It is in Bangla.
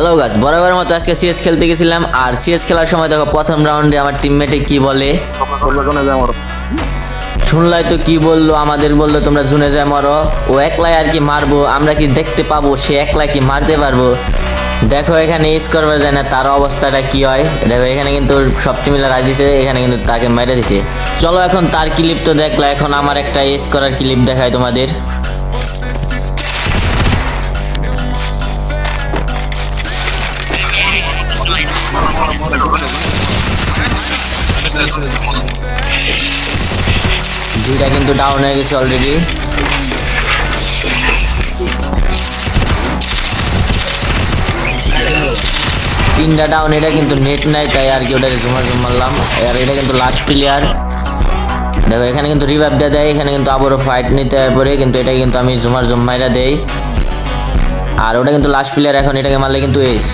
হ্যালো গাছ বরাবর মতো আজকে সিএস খেলতে গেছিলাম, আর সিএস খেলার সময় দেখো প্রথম রাউন্ডে আমার টিমমেটে কি বলে? শুনলাই তো কি বলল, আমাদের বলল তোমরা জুনে যায় মরো। ও একলাই আর কি মারবো, আমরা কি দেখতে পাবো, সে একলা কি মারতে পারব? দেখো এখানে ইস করবা যায় না, তার অবস্থাটা কি হয়? দেখো এখানে কিন্তু সব টিমিলা রাজ দিছে এখানে কিন্তু তাকে মেরে দিছে। চলো এখন তার ক্লিপ তো দেখলা, এখন আমার একটা ইস করার ক্লিপ দেখায় তোমাদের। দুইটা কিন্তু ডাউন হয়ে গেছে অলরেডি তিনটা ডাউন এটা কিন্তু নেট নাই, তাই আর কি ওটাকে জুমার জুম মারলাম। আর এটা কিন্তু লাস্ট প্লেয়ার দেখো, এখানে কিন্তু রিভাইভ দেওয়া যায়, এখানে কিন্তু আবারও ফাইট নিতে পরে, কিন্তু এটা কিন্তু আমি জুমার জুম মাইরা দেই। আর ওটা কিন্তু লাস্ট প্লেয়ার এখন এটাকে মারলে কিন্তু এস